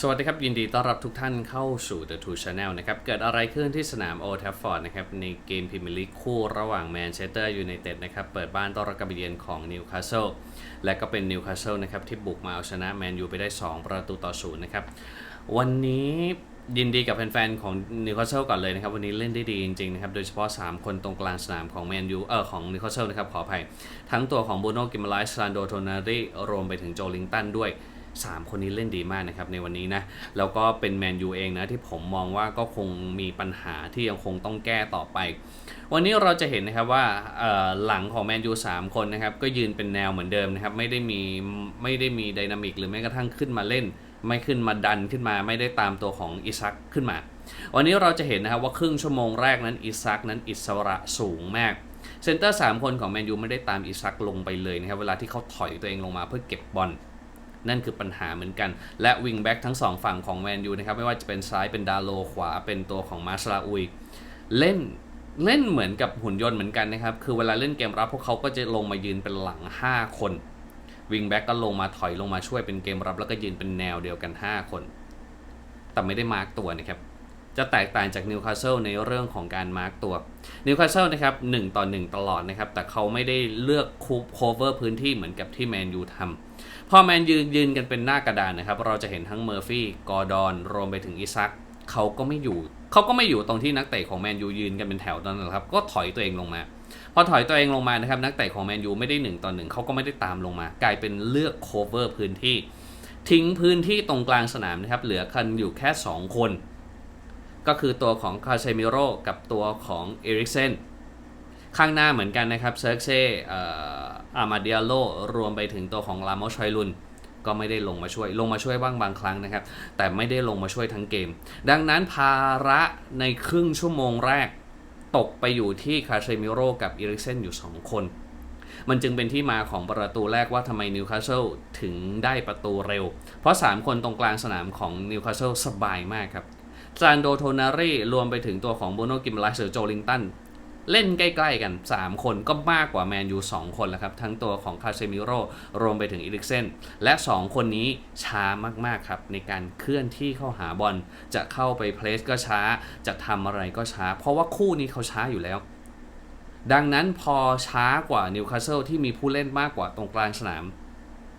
สวัสดีครับ ยินดีต้อนรับทุกท่านเข้าสู่ The Two Channel นะครับ เกิดอะไรขึ้นที่สนาม Old Trafford นะครับ ในเกมพรีเมียร์ลีกคู่ระหว่างแมนเชสเตอร์ยูไนเต็ดนะครับ เปิดบ้านต้อนรับการเยือนของนิวคาสเซิลและก็เป็นนิวคาสเซิลนะครับ ที่บุกมาเอาชนะแมนยูไปได้ 2 ประตูต่อศูนย์นะครับ วันนี้ยินดีกับแฟนๆ ของนิวคาสเซิลก่อนเลยนะครับ วันนี้เล่นได้ดีจริงๆนะครับ โดยเฉพาะ 3 คนตรงกลางสนามของแมนยูเออของนิวคาสเซิลนะครับขออภัยทั้งตัวของบูโน่กิมไลส์ซานโดโทนารีรวมไปถึงโจลิงตันด้วย 3 คนนี้เล่นดีมากนะครับในวันนี้นะแล้วก็เป็นแมนยูเองนะที่ผมมองว่าก็คงมีปัญหาที่ยังคงต้องแก้ต่อไป วันนี้เราจะเห็นนะครับว่าหลังของแมนยู3คนนะครับก็ยืนเป็นแนวเหมือนเดิมนะครับไม่ได้มีไม่ได้มีไดนามิกหรือแม้กระทั่งขึ้นมาเล่น ไม่ขึ้นมาดันขึ้นมาไม่ได้ตามตัวของอิซักขึ้นมา วันนี้เราจะเห็นนะครับว่าครึ่งชั่วโมงแรกนั้นอิซักนั้นอิสระสูงมากเซนเตอร์3คนของแมนยูไม่ได้ตามอิซักลงไปเลยนะครับเวลาที่เขาถอยตัวเองลงมาเพื่อเก็บบอล นั่นคือปัญหาเหมือนกัน และวิงแบ็กทั้งสองฝั่งของแมนยูนะครับไม่ว่าจะเป็นซ้ายเป็นดาโลขวาเป็นตัวของมาสลาอุยเล่นเล่นเหมือนกับหุ่นยนต์เหมือนกันนะครับ คือเวลาเล่นเกมรับพวกเขาก็จะลงมายืนเป็นหลัง 5 คนวิงแบ็กก็ลงมาถอยลงมาช่วยเป็นเกมรับ แล้วก็ยืนเป็นแนวเดียวกัน 5 คน แต่ไม่ได้มาร์กตัวนะครับ จะแตกต่างจากนิวคาสเซิลในเรื่องของการมาร์กตัวนิวคาสเซิลนะครับ1ต่อ 1 ตลอดนะครับ แต่เขาไม่ได้เลือกคูปโคเวอร์พื้นที่เหมือนกับที่แมนยูทำ พอแมนยืนยืนกันเป็นหน้ากระดานนะครับ เราจะเห็นทั้งเมอร์ฟี่ กอร์ดอน รวมไปถึงอิซักเขาก็ไม่อยู่ เขาก็ไม่อยู่ตรงที่นักเตะของแมนยูยืนกันเป็นแถวตอนนั้นแหละครับ ก็ถอยตัวเองลงมา พอถอยตัวเองลงมานะครับ นักเตะของแมนยูไม่ได้หนึ่งต่อหนึ่งเขาก็ไม่ได้ตามลงมา กลายเป็นเลือกโคเวอร์พื้นที่ ทิ้งพื้นที่ตรงกลางสนามนะครับ เหลือคันอยู่แค่ 2 คน ก็คือตัวของคาเซมิโร่กับตัวของเอริกเซนข้างหน้าเหมือนกันนะครับเซิร์กเซ่ อามาเดียโลรวมไปถึงตัวของลามอชอยลุนก็ไม่ได้ลงมาช่วย ลงมาช่วยบ้างบางครั้งนะครับ แต่ไม่ได้ลงมาช่วยทั้งเกม ดังนั้นภาระในครึ่งชั่วโมงแรก ตกไปอยู่ที่คาเซมิโร่กับอีริกเซนอยู่ 2 คน มันจึงเป็นที่มาของประตูแรกว่าทำไมนิวคาสเซิลถึงได้ประตูเร็ว เพราะ 3 คนตรงกลางสนามของนิวคาสเซิลสบายมากครับซานโดโทนารีรวมไปถึงตัวของโบโนกิมไลส์หรือโจลิงตัน เล่นใกล้ๆกัน 3 คนก็มากกว่าแมนยู2คนแล้วครับ ทั้งตัวของคาเซมิโร่รวมไปถึงอีลิกเซนและ 2 คนนี้ช้ามากๆครับ ในการเคลื่อนที่เข้าหาบอลจะเข้าไปเพลสก็ช้า จะทำอะไรก็ช้า เพราะว่าคู่นี้เขาช้าอยู่แล้วดังนั้นพอช้ากว่านิวคาสเซิลที่มีผู้เล่นมากกว่าตรงกลางสนาม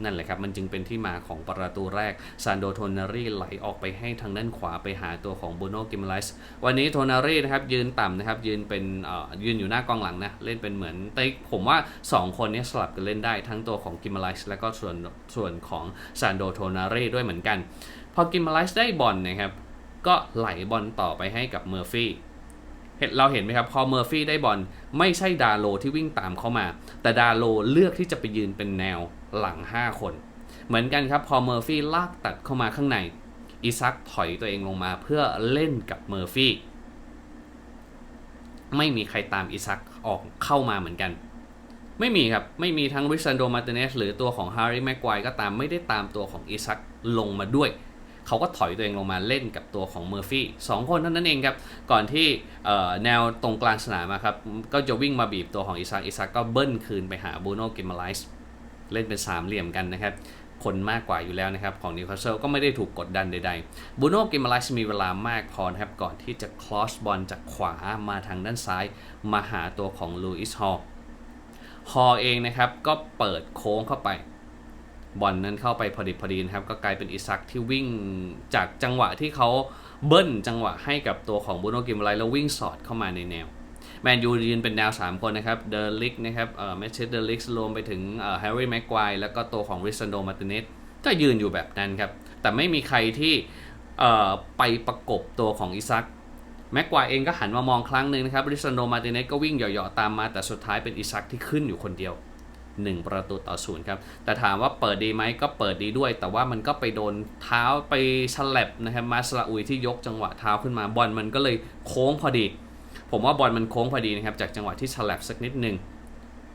นั่นแหละครับมันจึงเป็นที่มาของประตูแรกซานโดโทนารีไหลออกไปให้ทางด้านขวาไปหาตัวของโบโนกิมไลส์วันนี้โทนารีนะครับยืนต่ำนะครับยืนเป็นยืนอยู่หน้ากองหลังนะเล่นเป็นเหมือนแต่ผมว่า 2 คนนี้สลับกันเล่นได้ทั้งตัวของกิมไลส์แล้วก็ส่วนส่วนของซานโดโทนารีด้วยเหมือนกัน พอกิมไลส์ได้บอลนะครับก็ไหลบอลต่อไปให้กับเมอร์ฟี่เห็นเราเห็นไหมครับพอเมอร์ฟี่ได้บอลไม่ใช่ดาโลที่วิ่งตามเข้ามา แต่ดาโลเลือกที่จะไปยืนเป็นแนว หลัง 5 คน เหมือนกันครับพอเมอร์ฟี่ลากตัดเข้ามาข้างในอิซักถอยตัวเองลงมาเพื่อเล่นกับเมอร์ฟี่ไม่มีใครตามอิซักออกเข้ามาเหมือนกัน ไม่มีครับ ไม่มีทั้งริซันโดมาติเนสหรือตัวของฮาร์รี่แม็กไกวก็ตามไม่ได้ตามตัวของอิซักลงมาด้วย เขาก็ถอยตัวเองลงมาเล่นกับตัวของเมอร์ฟี่สองคนเท่านั้นเองครับ ก่อนที่แนวตรงกลางสนามครับ ก็จะวิ่งมาบีบตัวของอิซักอิซักก็เบิ้ลคืนไปหาบูโน่กิมมาไลส์ เล่นเป็นสามเหลี่ยมกันนะครับ คนมากกว่าอยู่แล้วนะครับ ของนิวคาสเซิลก็ไม่ได้ถูกกดดันใดๆบูโน่กิมไลส์มีเวลามากพอนะครับ ก่อนที่จะคลอสบอลจากขวามาทางด้านซ้าย มาหาตัวของลูอิสฮอลฮอลเองนะครับ ก็เปิดโค้งเข้าไปบอลนั้นเข้าไปพอดีพอดีนะครับ ก็กลายเป็นอิซักที่วิ่งจากจังหวะที่เขาเบิ้ลจังหวะให้กับตัวของบูโนกิมไลแล้ววิ่งสอดเข้ามาในแนว แมนยูยืนเป็นแนว 3 คนนะครับ เดลิกนะครับเอ่อแมชเชสเดลิกรวมไปถึงเอ่อแฮร์รี่แม็กควายแล้วก็ตัวของริซันโดมาติเนสก็ยืนอยู่แบบนั้นครับ แต่ไม่มีใครที่เอ่อไปประกบตัวของอิซักแม็กควายเองก็หันมามองครั้งหนึ่งนะครับริซันโดมาติเนสก็วิ่งเหยาะๆตามมา แต่สุดท้ายเป็นอิซักที่ขึ้นอยู่คนเดียว1 ประตูต่อศูนย์ครับ แต่ถามว่าเปิดดีไหมก็เปิดดีด้วย แต่ว่ามันก็ไปโดนเท้าไปฉลับนะครับมาสลาอุยที่ยกจังหวะเท้าขึ้นมาบอลมันก็เลยโค้งพอดี ผมว่าบอลมันโค้งพอดีนะครับ จากจังหวะที่ฉลับสักนิดหนึ่ง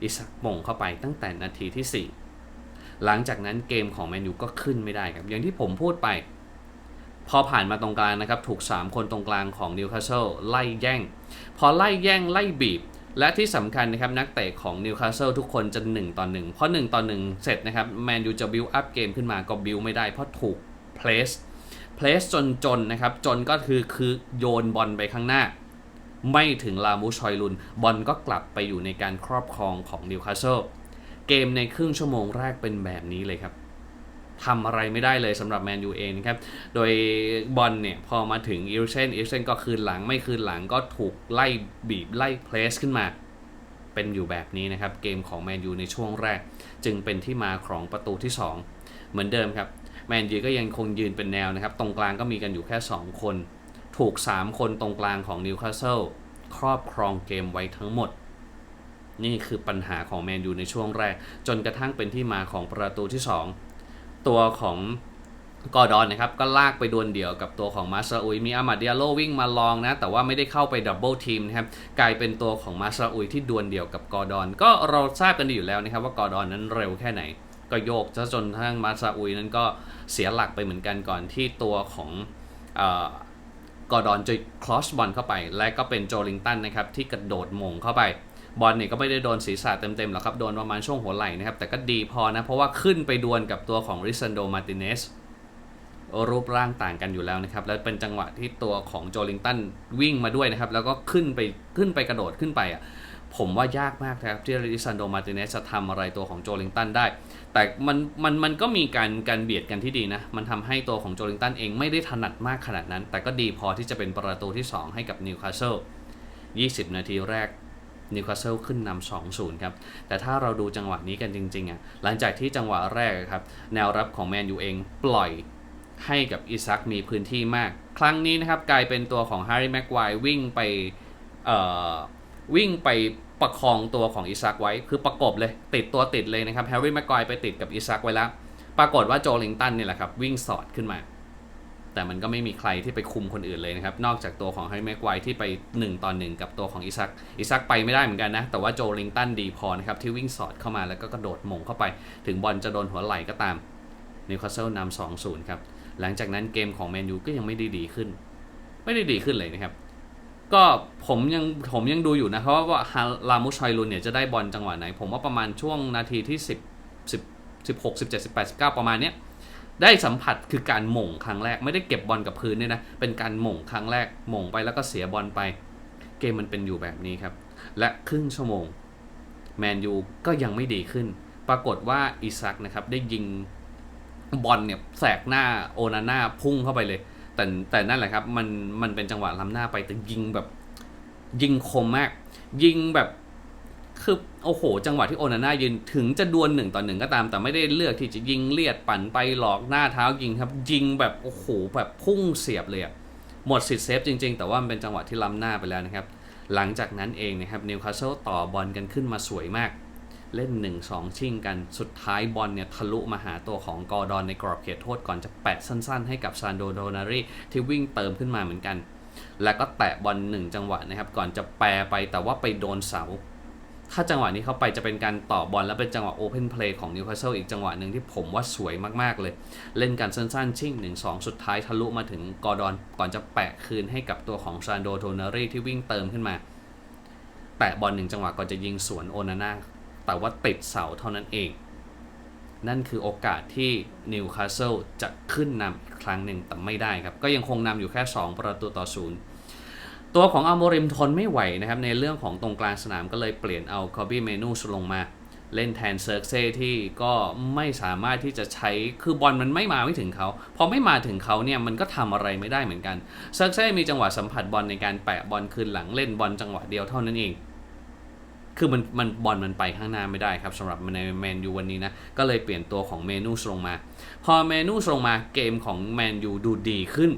อิสักมงเข้าไปตั้งแต่นาทีที่ 4 หลังจากนั้นเกมของแมนยูก็ขึ้นไม่ได้ครับ อย่างที่ผมพูดไป พอผ่านมาตรงกลางนะครับ ถูก 3 คนตรงกลางของนิวคาสเซิลไล่แย่ง พอไล่แย่งไล่บีบ และที่สำคัญนะครับ นักเตะของนิวคาสเซิลทุกคนจะ 1 ต่อ 1 เพราะ 1 ต่อ 1 เสร็จนะครับแมนยูจะบิวอัพเกมขึ้นมาก็บิวไม่ได้เพราะถูกเพลสเพลสจนจนนะครับจนก็คือคือโยนบอลไปข้างหน้า ไม่ถึงลามูชอยลุน บอลก็กลับไปอยู่ในการครอบครองของนิวคาสเซิลเกมในครึ่งชั่วโมงแรกเป็นแบบนี้เลยครับทำอะไรไม่ได้เลยสำหรับแมนยูเองครับ โดยบอลเนี่ย พอมาถึงอิลเซนอิลเซนก็คืนหลังไม่คืนหลังก็ถูกไล่บีบไล่เพลสขึ้นมา เป็นอยู่แบบนี้นะครับ เกมของแมนยูในช่วงแรก จึงเป็นที่มาของประตูที่ 2 เหมือนเดิมครับ แมนยูก็ยังคงยืนเป็นแนวนะครับ ตรงกลางก็มีกันอยู่แค่ 2 คน ถูก 3 คนตรงกลางของนิวคาสเซิลครอบครองเกมไว้ทั้งหมด นี่คือปัญหาของแมนยูในช่วงแรก จนกระทั่งเป็นที่มาของประตูที่ 2 ตัวของกอร์ดอนนะครับ ก็ลากไปดวลเดี่ยวกับตัวของมาซาอุยมีอามาเดียโลวิ่งมาลองนะ แต่ว่าไม่ได้เข้าไปดับเบิลทีมนะครับ กลายเป็นตัวของมาซาอุยที่ดวลเดี่ยวกับกอร์ดอน ก็เราทราบกันดีอยู่แล้วนะครับว่ากอร์ดอนนั้นเร็วแค่ไหน ก็โยกซะจนทั้งมาซาอุยนั้นก็เสียหลักไปเหมือนกันก่อนที่ตัวของอ กอร์ดอนจะคลอสบอลเข้าไป และก็เป็นโจลิงตันนะครับที่กระโดดมงเข้าไป บอลเนี่ยก็ไม่ได้โดนศีรษะเต็มๆหรอกครับ โดนประมาณช่วงหัวไหล่นะครับ แต่ก็ดีพอนะ เพราะว่าขึ้นไปดวลกับตัวของริซันโดมาติเนสรูปร่างต่างกันอยู่แล้วนะครับ แล้วเป็นจังหวะที่ตัวของโจลิงตันวิ่งมาด้วยนะครับ แล้วก็ขึ้นไปขึ้นไปกระโดดขึ้นไปอะ ผมว่ายากมากนะครับที่ริซันโดมาติเนสจะทำอะไรตัวของโจลิงตันได้ แต่มันมันมันก็มีการการเบียดกันที่ดีนะ มันทำให้ตัวของโจลิงตันเองไม่ได้ถนัดมากขนาดนั้น แต่ก็ดีพอที่จะเป็นประตูที่ 2 ให้กับนิวคาสเซิล20 นาทีแรกนิวคาสเซิลขึ้นนำ2-0 ครับ แต่ถ้าเราดูจังหวะนี้กันจริงๆอะหลังจากที่จังหวะแรกครับ แนวรับของแมนยูเองปล่อยให้กับอิซักมีพื้นที่มาก ครั้งนี้นะครับกลายเป็นตัวของแฮร์รี่แม็กไกววิ่งไป วิ่งไปประคองตัวของอิซักไว้ คือประกบเลย ติดตัวติดเลยนะครับแฮร์รี่แม็กไกวไปติดกับอิซักไว้แล้ว ปรากฏว่าโจลิงตันนี่แหละครับวิ่งสอดขึ้นมา แต่มันก็ไม่มีใครที่ไปคุมคนอื่นเลยนะครับ นอกจากตัวของแฮร์รี่แม็กไกวที่ไป1ต่อ1กับตัวของอิซักอิซักไปไม่ได้เหมือนกันนะ แต่ว่าโจลิงตันดีพอนะครับที่วิ่งสอดเข้ามาแล้วก็กระโดดหม่งเข้าไป ถึงบอลจะโดนหัวไหล่ก็ตามนิวคาสเซิลนำ2-0ครับหลังจากนั้นเกมของแมนยูก็ยังไม่ได้ดีขึ้น ไม่ได้ดีขึ้นเลยนะครับ ก็ผมยังผมยังดูอยู่นะเพราะว่าฮาลามุชไฮลุนเนี่ยจะได้บอลจังหวะไหน ผมว่าประมาณช่วงนาทีที่ 10 10 16 17 18 19 ประมาณเนี้ยได้สัมผัสคือการหม่งครั้งแรกไม่ได้เก็บบอลกับพื้นเนี่ยนะเป็นการหม่งครั้งแรกหม่งไปแล้วก็เสียบอลไป เกมมันเป็นอยู่แบบนี้ครับ และครึ่งชั่วโมงแมนยูก็ยังไม่ดีขึ้น ปรากฏว่าอิซักนะครับได้ยิงบอลเนี่ยแสกหน้าโอนาน่าพุ่งเข้าไปเลย แต่แต่นั่นแหละครับมันมันเป็นจังหวะล้ำหน้าไปแต่ยิงแบบ ยิงคมมาก ยิงแบบคือโอ้โห จังหวะที่โอนาน่ายืนถึงจะดวลหนึ่งต่อหนึ่งก็ตาม แต่ไม่ได้เลือกที่จะยิงเลียดปั่นไปหลอกหน้าเท้ายิงครับ ยิงแบบโอ้โหแบบพุ่งเสียบเลยอะหมดสิทธิ์เซฟจริง ๆ แต่ว่ามันเป็นจังหวะที่ล้ำหน้าไปแล้วนะครับ หลังจากนั้นเองนะครับนิวคาสเซิลต่อบอลกันขึ้นมาสวยมาก เล่น 1-2 ชิงกันสุดท้ายบอลเนี่ยทะลุมาหาตัวของกอร์ดอนในกรอบเขตโทษก่อนจะแปะสั้นๆ ให้กับซานโดโดนารีที่วิ่งเติมขึ้นมาเหมือนกัน แล้วก็แตะบอลหนึ่งจังหวะนะครับ ก่อนจะแปรไปแต่ว่าไปโดนเสา ถ้าจังหวะนี้เข้าไปจะเป็นการต่อบอลและเป็นจังหวะโอเพนเพลย์ของนิวคาสเซิลอีกจังหวะหนึ่งที่ผมว่าสวยมากๆเลย เล่นกันสั้นๆ ชิง1-2 สุดท้ายทะลุมาถึงกอร์ดอนก่อนจะแปะคืนให้กับตัวของซานโดโดนารีที่วิ่งเติมขึ้นมาแตะบอลหนึ่งจังหวะก่อนจะยิงสวนโอนาน่า แต่ว่าติดเสาเท่านั้นเอง นั่นคือโอกาสที่นิวคาสเซิลจะขึ้นนำอีกครั้งหนึ่งแต่ไม่ได้ครับ ก็ยังคงนำอยู่แค่ 2 ประตูต่อศูนย์ตัวของอัลโมริมทนไม่ไหวนะครับ ในเรื่องของตรงกลางสนามก็เลยเปลี่ยนเอาคอบี้เมนูสลงมาเล่นแทนเซิร์กเซ่ที่ก็ไม่สามารถที่จะใช้คือบอลมันไม่มาไม่ถึงเขาพอไม่มาถึงเขาเนี่ยมันก็ทำอะไรไม่ได้เหมือนกันเซิร์กเซ่มีจังหวะสัมผัสบอลในการแปะบอลคืนหลังเล่นบอลจังหวะเดียวเท่านั้นเอง คือมันมันบอลมันไปข้างหน้าไม่ได้ครับสำหรับในแมนยูวันนี้นะก็เลยเปลี่ยนตัวของเมนูสลงมา พอเมนูสลงมาเกมของแมนยูดูดีขึ้น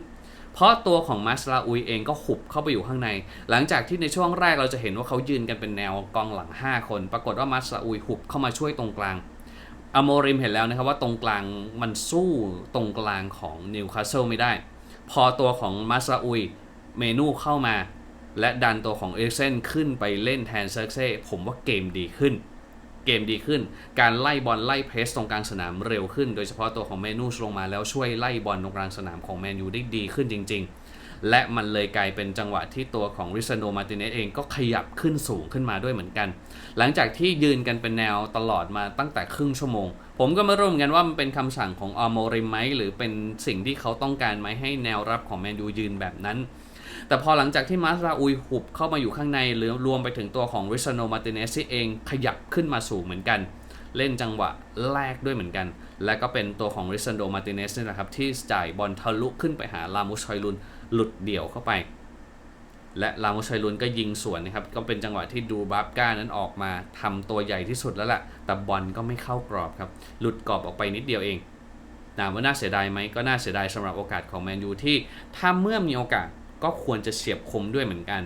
เพราะตัวของมาสลาอุยเองก็หุบเข้าไปอยู่ข้างใน หลังจากที่ในช่วงแรกเราจะเห็นว่าเขายืนกันเป็นแนวกองหลัง 5 คน ปรากฏว่ามาสลาอุยหุบเข้ามาช่วยตรงกลางอโมริมเห็นแล้วนะครับว่าตรงกลางมันสู้ตรงกลางของนิวคาสเซิลไม่ได้ พอตัวของมาสลาอุยเมนูเข้ามา และดันตัวของเอเซนขึ้นไปเล่นแทนเซอร์เซ่ผมว่าเกมดีขึ้น เกมดีขึ้น การไล่บอลไล่เพรสตรงกลางสนามเร็วขึ้น โดยเฉพาะตัวของเมนูสลงมาแล้วช่วยไล่บอลตรงกลางสนามของแมนยูได้ดีขึ้นจริง ๆ และมันเลยกลายเป็นจังหวะที่ตัวของริซานโดมาติเนสเองก็ขยับขึ้นสูงขึ้นมาด้วยเหมือนกัน หลังจากที่ยืนกันเป็นแนวตลอดมาตั้งแต่ครึ่งชั่วโมง ผมก็ไม่รู้เหมือนกันว่ามันเป็นคำสั่งของออโมริมไหมหรือเป็นสิ่งที่เขาต้องการไหมให้แนวรับของแมนยูยืนแบบนั้น แต่พอหลังจากที่มาสราอุยหุบเข้ามาอยู่ข้างในหรือรวมไปถึงตัวของริซโนมาติเนสเองขยับขึ้นมาสูงเหมือนกัน เล่นจังหวะแรกด้วยเหมือนกัน และก็เป็นตัวของริซันโดมาติเนสนี่แหละครับที่จ่ายบอลทะลุขึ้นไปหาลามุชอยลุนหลุดเดี่ยวเข้าไปและลามุชอยลุนก็ยิงสวนนะครับ ก็เป็นจังหวะที่ดูบัฟก้านั้นออกมาทำตัวใหญ่ที่สุดแล้วแหละแต่บอลก็ไม่เข้ากรอบครับ หลุดกรอบออกไปนิดเดียวเองถามว่าน่าเสียดายไหมก็น่าเสียดายสำหรับโอกาสของแมนยูที่ถ้าเมื่อมีโอกาส ก็ควรจะเฉียบคมด้วยเหมือนกัน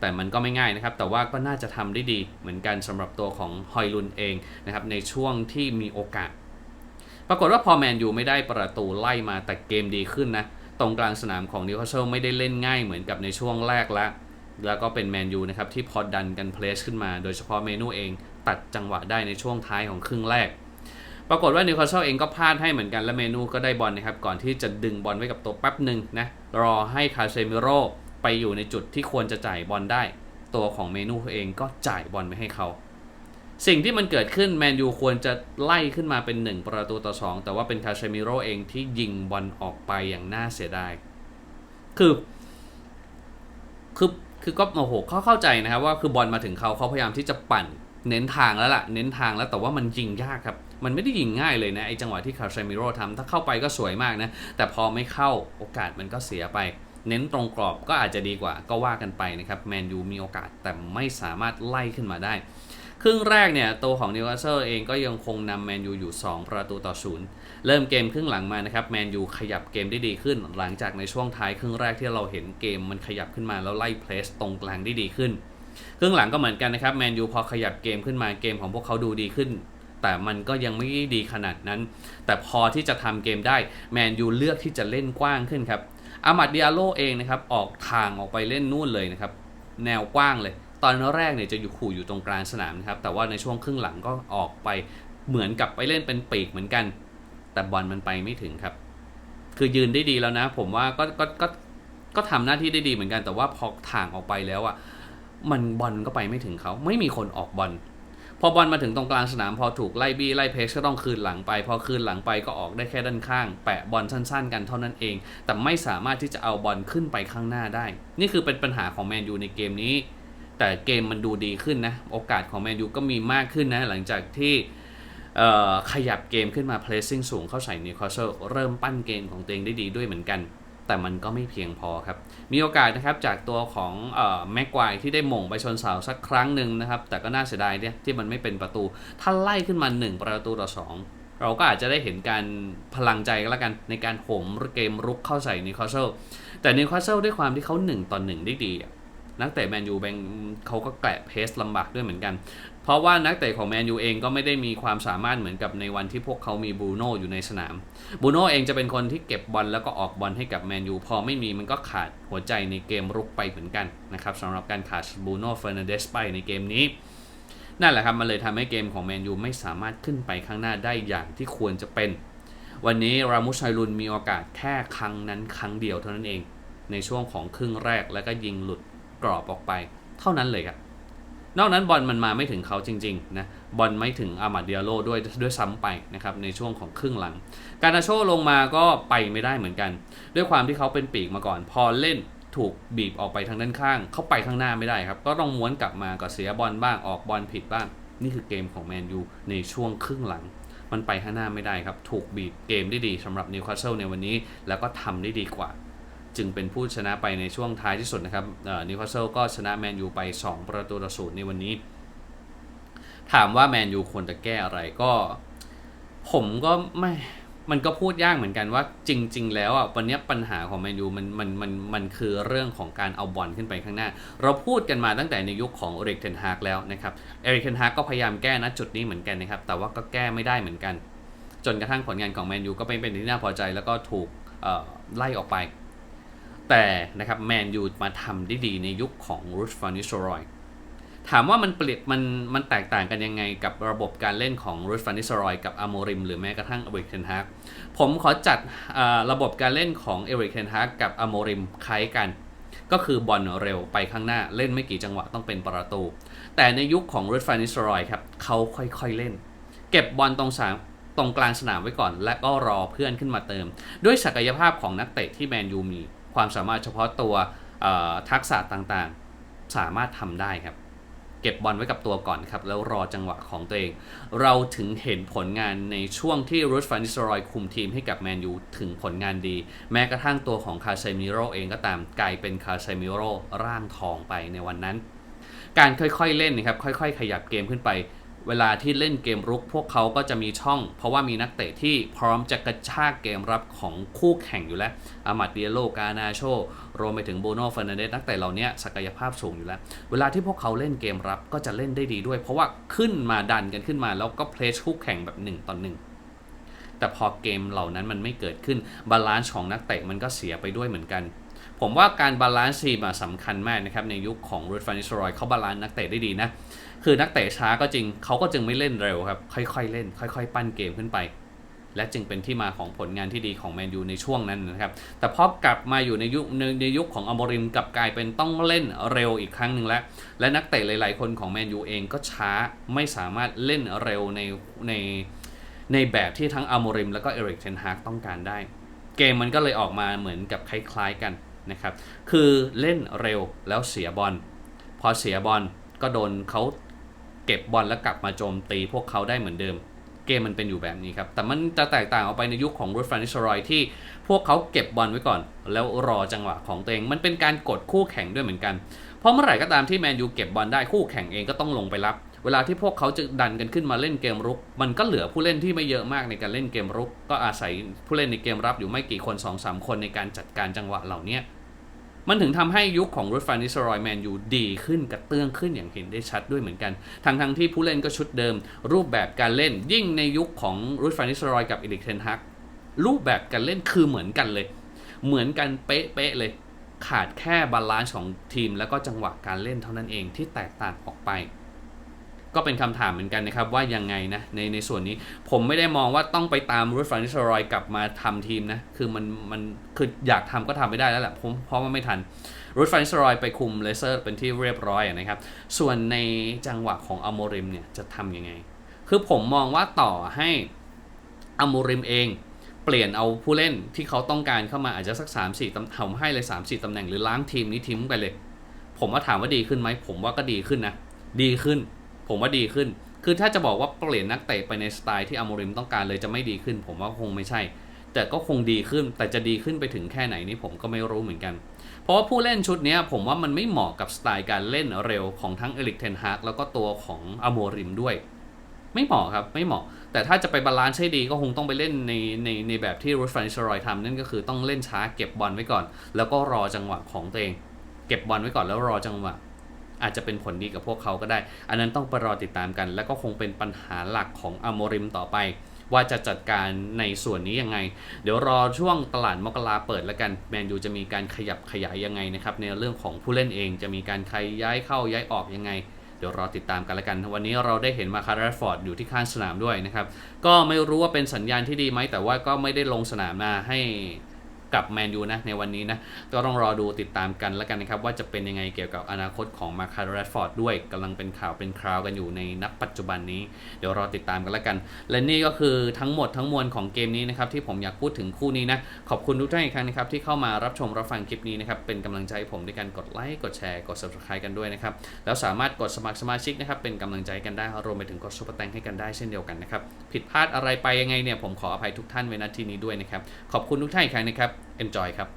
แต่มันก็ไม่ง่ายนะครับ แต่ว่าก็น่าจะทำได้ดีเหมือนกันสำหรับตัวของฮอยลุนเองนะครับในช่วงที่มีโอกาส ปรากฏว่าพอแมนยูไม่ได้ประตูไล่มาแต่เกมดีขึ้นนะตรงกลางสนามของนิวคาสเซิลไม่ได้เล่นง่ายเหมือนกับในช่วงแรกละแล้วก็เป็นแมนยูนะครับที่พอดันกันเพลสขึ้นมา โดยเฉพาะเมนูเองตัดจังหวะได้ในช่วงท้ายของครึ่งแรก ปรากฏว่านิวคาสเซิลเองก็พลาดให้เหมือนกันและเมนูก็ได้บอลนะครับ ก่อนที่จะดึงบอลไว้กับตัวแป๊บหนึ่งนะ รอให้คาเซมิโรไปอยู่ในจุดที่ควรจะจ่ายบอลได้ ตัวของเมนูเองก็จ่ายบอลไปให้เขา สิ่งที่มันเกิดขึ้นแมนยูควรจะไล่ขึ้นมาเป็น 1 ประตูต่อ 2 แต่ว่าเป็นคาเซมิโรเองที่ยิงบอลออกไปอย่างน่าเสียดาย คือคือคือก็โอ้โหเขาเข้าใจนะครับว่าคือบอลมาถึงเขาเขาพยายามที่จะปั่นเน้นทางแล้วล่ะ เน้นทางแล้วแต่ว่ามันยิงยากครับ มันไม่ได้ยิงง่ายเลยนะไอจังหวะที่คาเซมิโรทำถ้าเข้าไปก็สวยมากนะ แต่พอไม่เข้าโอกาสมันก็เสียไป เน้นตรงกรอบก็อาจจะดีกว่าก็ว่ากันไปนะครับแมนยูมีโอกาสแต่ไม่สามารถไล่ขึ้นมาได้ ครึ่งแรกเนี่ยตัวของนิวคาสเซิลเองก็ยังคงนำแมนยูอยู่ 2 ประตูต่อศูนย์เริ่มเกมครึ่งหลังมานะครับแมนยูขยับเกมได้ดีขึ้น หลังจากในช่วงท้ายครึ่งแรกที่เราเห็นเกมมันขยับขึ้นมาแล้วไล่เพลสตรงกลางได้ดีขึ้นครึ่งหลังก็เหมือนกันนะครับแมนยูพอขยับเกมขึ้นมาเกมของพวกเขาดูดีขึ้น แต่มันก็ยังไม่ดีขนาดนั้น แต่พอที่จะทำเกมได้แมนยูเลือกที่จะเล่นกว้างขึ้นครับอามัดเดียโลเองนะครับออกทางออกไปเล่นนู่นเลยนะครับแนวกว้างเลย ตอนแรกเนี่ยจะอยู่ขู่อยู่ตรงกลางสนามนะครับแต่ว่าในช่วงครึ่งหลังก็ออกไปเหมือนกับไปเล่นเป็นปีกเหมือนกัน แต่บอลมันไปไม่ถึงครับ คือยืนได้ดีแล้วนะ ผมว่าก็ก็ก็ก็ทำหน้าที่ได้ดีเหมือนกัน แต่ว่าพอทางออกไปแล้วอะมันบอลก็ไปไม่ถึงเขาไม่มีคนออกบอล พอบอลมาถึงตรงกลางสนามพอถูกไล่บี้ไล่เพชก็ต้องคืนหลังไป พอคืนหลังไปก็ออกได้แค่ด้านข้าง แปะบอลสั้นๆ กันเท่านั้นเอง แต่ไม่สามารถที่จะเอาบอลขึ้นไปข้างหน้าได้ นี่คือเป็นปัญหาของแมนยูในเกมนี้ แต่เกมมันดูดีขึ้นนะ โอกาสของแมนยูก็มีมากขึ้นนะหลังจากที่ขยับเกมขึ้นมา pressing สูงเข้าใส่นิวคาสเซิลเริ่มปั้นเกมของตัวเองได้ดีด้วยเหมือนกัน แต่มันก็ไม่เพียงพอครับ มีโอกาสนะครับจากตัวของแม็กควายที่ได้หม่งไปชนเสาสักครั้งหนึ่งนะครับ แต่ก็น่าเสียดายเนี่ยที่มันไม่เป็นประตู ถ้าไล่ขึ้นมา 1 ประตูต่อ 2 เราก็อาจจะได้เห็นการพลังใจก็แล้วกันในการโหมเกมรุกเข้าใส่นิวคาสเซิลแต่นิวคาสเซิลด้วยความที่เขา1ต่อ1ได้ดีนักเตะแมนยูแบงเขาก็แกะเพสลำบากด้วยเหมือนกัน เพราะว่านักเตะของแมนยูเองก็ไม่ได้มีความสามารถเหมือนกับในวันที่พวกเขามีบูโน่อยู่ในสนามบูโน่เองจะเป็นคนที่เก็บบอลแล้วก็ออกบอลให้กับแมนยูพอไม่มีมันก็ขาดหัวใจในเกมรุกไปเหมือนกันนะครับสำหรับการขาดบูโน่เฟอร์นันเดสไปในเกมนี้นั่นแหละครับ มันเลยทำให้เกมของแมนยูไม่สามารถขึ้นไปข้างหน้าได้อย่างที่ควรจะเป็น วันนี้รามุชัยลุนมีโอกาสแค่ครั้งนั้นครั้งเดียวเท่านั้นเอง ในช่วงของครึ่งแรกแล้วก็ยิงหลุดกรอบออกไป เท่านั้นเลยครับ นอกนั้นบอลมันมาไม่ถึงเขาจริงๆนะบอลไม่ถึงอามาเดียโลด้วยด้วยซ้ำไปนะครับในช่วงของครึ่งหลัง การาโชลงมาก็ไปไม่ได้เหมือนกัน ด้วยความที่เขาเป็นปีกมาก่อน พอเล่นถูกบีบออกไปทางด้านข้าง เขาไปข้างหน้าไม่ได้ครับ ก็ต้องม้วนกลับมาก็เสียบอลบ้างออกบอลผิดบ้าง นี่คือเกมของแมนยูในช่วงครึ่งหลัง มันไปข้างหน้าไม่ได้ครับ ถูกบีบเกมได้ดีสำหรับนิวคาสเซิลในวันนี้ แล้วก็ทำได้ดีกว่า จึงเป็นผู้ชนะไปในช่วงท้ายที่สุดนะครับนิวคาสเซิลก็ชนะแมนยูไป 2 ประตูต่อศูนย์ในวันนี้ ถามว่าแมนยูควรจะแก้อะไรก็ ผมก็ไม่มันก็พูดยากเหมือนกันว่าจริง ๆ แล้วอะวันนี้ปัญหาของแมนยูมันมันมันมันคือเรื่องของการเอาบอลขึ้นไปข้างหน้า เราพูดกันมาตั้งแต่ในยุคของเอริกเทนฮากแล้วนะครับเอริกเทนฮากก็พยายามแก้นะจุดนี้เหมือนกันนะครับ แต่ว่าก็แก้ไม่ได้เหมือนกัน จนกระทั่งผลงานของแมนยูก็ไม่เป็นที่น่าพอใจแล้วก็ถูกไล่ออกไป แต่นะครับแมนยูมาทำได้ดีในยุคของรูชฟานิชรอยถามว่ามันเปลี่ยนมันมันแตกต่างกันยังไงกับระบบการเล่นของรูสฟานิสรอยกับอโมริมหรือแม้กระทั่งเอริกเทนฮากผมขอจัดระบบการเล่นของเอริกเทนฮากกับอโมริมคล้ายกัน ก็คือบอลเร็วไปข้างหน้าเล่นไม่กี่จังหวะต้องเป็นประตู แต่ในยุคของรูสฟานิสรอยครับเขาค่อยๆเล่น เก็บบอลตรงสามตรงกลางสนามไว้ก่อน และก็รอเพื่อนขึ้นมาเติม ด้วยศักยภาพของนักเตะที่แมนยูมี ความสามารถเฉพาะตัวทักษะต่างๆ สามารถทำได้ครับ เก็บบอลไว้กับตัวก่อนครับ แล้วรอจังหวะของตัวเอง เราถึงเห็นผลงานในช่วงที่รูสฟานิสรอยคุมทีมให้กับแมนยูถึงผลงานดี แม้กระทั่งตัวของคาเซมิโรเองก็ตามกลายเป็นคาเซมิโรร่างทองไปในวันนั้น การค่อยๆเล่นนะครับค่อย ๆ ขยับเกมขึ้นไป เวลาที่เล่นเกมรุกพวกเขาก็จะมีช่อง เพราะว่ามีนักเตะที่พร้อมจะกระชากเกมรับของคู่แข่งอยู่แล้วอามัดเดียโลกานาโชรวมไปถึงโบโนเฟอร์นันเดสนักเตะเหล่านี้ศักยภาพสูงอยู่แล้ว เวลาที่พวกเขาเล่นเกมรับก็จะเล่นได้ดีด้วย เพราะว่าขึ้นมาดันกันขึ้นมาแล้วก็เพลชคู่แข่งแบบ1ต่อหนึ่งแต่พอเกมเหล่านั้นมันไม่เกิดขึ้นบาลานซ์ของนักเตะมันก็เสียไปด้วยเหมือนกัน ผมว่าการบาลานซ์ทีมสำคัญมากนะครับในยุคของรูดฟานิสรอยเขาบาลานซ์นักเตะได้ดีนะ คือนักเตะช้าก็จริงเขาก็จึงไม่เล่นเร็วครับ ค่อยๆเล่น ค่อย ๆ ปั้นเกมขึ้นไป และจึงเป็นที่มาของผลงานที่ดีของแมนยูในช่วงนั้นนะครับ แต่พอกลับมาอยู่ในยุคในยุคของอมริมกลับกลายเป็นต้องเล่นเร็วอีกครั้งหนึ่งแล้ว และนักเตะหลาย ๆ คนของแมนยูเองก็ช้าไม่สามารถเล่นเร็วในในในแบบที่ทั้งอมริมแล้วก็เอริกเทนฮากต้องการได้ เกมมันก็เลยออกมาเหมือนกับคล้ายๆกันนะครับ คือเล่นเร็วแล้วเสียบอล พอเสียบอลก็โดนเขา เก็บบอลแล้วกลับมาโจมตีพวกเขาได้เหมือนเดิม เกมมันเป็นอยู่แบบนี้ครับ แต่มันจะแตกต่างออกไปในยุคของรูดฟานิสรอยที่พวกเขาเก็บบอลไว้ก่อน แล้วรอจังหวะของตัวเอง มันเป็นการกดคู่แข่งด้วยเหมือนกัน เพราะเมื่อไหร่ก็ตามที่แมนยูเก็บบอลได้คู่แข่งเองก็ต้องลงไปรับ เวลาที่พวกเขาจะดันกันขึ้นมาเล่นเกมรุก มันก็เหลือผู้เล่นที่ไม่เยอะมากในการเล่นเกมรุก ก็อาศัยผู้เล่นในเกมรับอยู่ไม่กี่คน2อสคนในการจัดการจังหวะเหล่านี้ มันถึงทำให้ยุคของรูดฟานิสรอยแมนยูดีขึ้นกระเตื้องขึ้นอย่างเห็นได้ชัดด้วยเหมือนกัน ทั้งทั้งที่ผู้เล่นก็ชุดเดิม รูปแบบการเล่นยิ่งในยุคของรูดฟานิสรอยกับอีลิกเทนฮักรูปแบบการเล่นคือเหมือนกันเลย เหมือนกันเป๊ะๆเลย ขาดแค่บาลานซ์ของทีม แล้วก็จังหวะการเล่นเท่านั้นเองที่แตกต่างออกไป ก็เป็นคำถามเหมือนกันนะครับว่ายังไงนะในในส่วนนี้ผมไม่ได้มองว่าต้องไปตามรูดฟานิสรอยกลับมาทำทีมนะคือมันมันคืออยากทำก็ทำไม่ได้แล้วแหละผมเพราะว่าไม่ทันรูดฟานิสรอยไปคุมเลเซอร์เป็นที่เรียบร้อยนะครับส่วนในจังหวะของอโมริมเนี่ยจะทำยังไง คือผมมองว่าต่อให้อโมริมเองเปลี่ยนเอาผู้เล่นที่เขาต้องการเข้ามาอาจจะสัก 3 4ตำผมให้เลย 3 4ตำแหน่งหรือล้างทีมนี้ทิ้งไปเลย ผมว่าถามว่าดีขึ้นไหมผมว่าก็ดีขึ้นนะดีขึ้น ผมว่าดีขึ้น คือถ้าจะบอกว่าเปลี่ยนนักเตะไปในสไตล์ที่อโมริมต้องการเลยจะไม่ดีขึ้น ผมว่าคงไม่ใช่ แต่ก็คงดีขึ้น แต่จะดีขึ้นไปถึงแค่ไหนนี่ผมก็ไม่รู้เหมือนกัน เพราะว่าผู้เล่นชุดนี้ผมว่ามันไม่เหมาะกับสไตล์การเล่นเร็วของทั้งเอริกเทนฮากแล้วก็ตัวของอโมริมด้วย ไม่เหมาะครับไม่เหมาะ แต่ถ้าจะไปบาลานซ์ให้ดีก็คงต้องไปเล่นในในในแบบที่รูดฟานิชรอยทำนั่นก็คือต้องเล่นช้าเก็บบอลไว้ก่อน แล้วก็รอจังหวะของตัวเอง เก็บบอลไว้ก่อนแล้วรอจังหวะ อาจจะเป็นผลดีกับพวกเขาก็ได้ อันนั้นต้องไปรอติดตามกัน แล้วก็คงเป็นปัญหาหลักของอโมริมต่อไป ว่าจะจัดการในส่วนนี้ยังไง เดี๋ยวรอช่วงตลาดมกราเปิดแล้วกันแมนยูจะมีการขยับขยายยังไงนะครับในเรื่องของผู้เล่นเองจะมีการใครย้ายเข้าย้ายออกยังไงเดี๋ยวรอติดตามกันล้วกัน วันนี้เราได้เห็นมาคาร์ฟอร์ดอยู่ที่ข้างสนามด้วยนะครับ ก็ไม่รู้ว่าเป็นสัญญาณที่ดีไหม แต่ว่าก็ไม่ได้ลงสนามมาให้ กับแมนยูนะในวันนี้นะก็ต้องรอดูติดตามกันแล้วกันนะครับ ว่าจะเป็นยังไงเกี่ยวกับอนาคตของมาคาร์ฟอร์ดด้วยกำลังเป็นข่าวเป็นคราวกันอยู่ในนับปัจจุบันนี้ เดี๋ยวรอติดตามกันแล้วกัน และนี่ก็คือทั้งหมดทั้งมวลของเกมนี้นะครับที่ผมอยากพูดถึงคู่นี้นะขอบคุณทุกท่านอีกครั้งนะครับที่เข้ามารับชมรับฟังคลิปนี้นะครับเป็นกำลังใจให้ผมด้วยการกดไลค์กดแชร์กด subscribe กันด้วยนะครับแล้วสามารถกดสมัครสมาชิกนะครับเป็นกำลังใจกันได้รวมไปถึงกดซุปเปอร์แตงให้กันได้เช่นเดียวกันนะครับผิดพลาดอะไรไปยังไงเนี่ยผมขออภัยทุกท่านไว้ณที่นี้ด้วยนะครับขอบคุณทุกท่านอีกครั้งนะครับ enjoy ครับ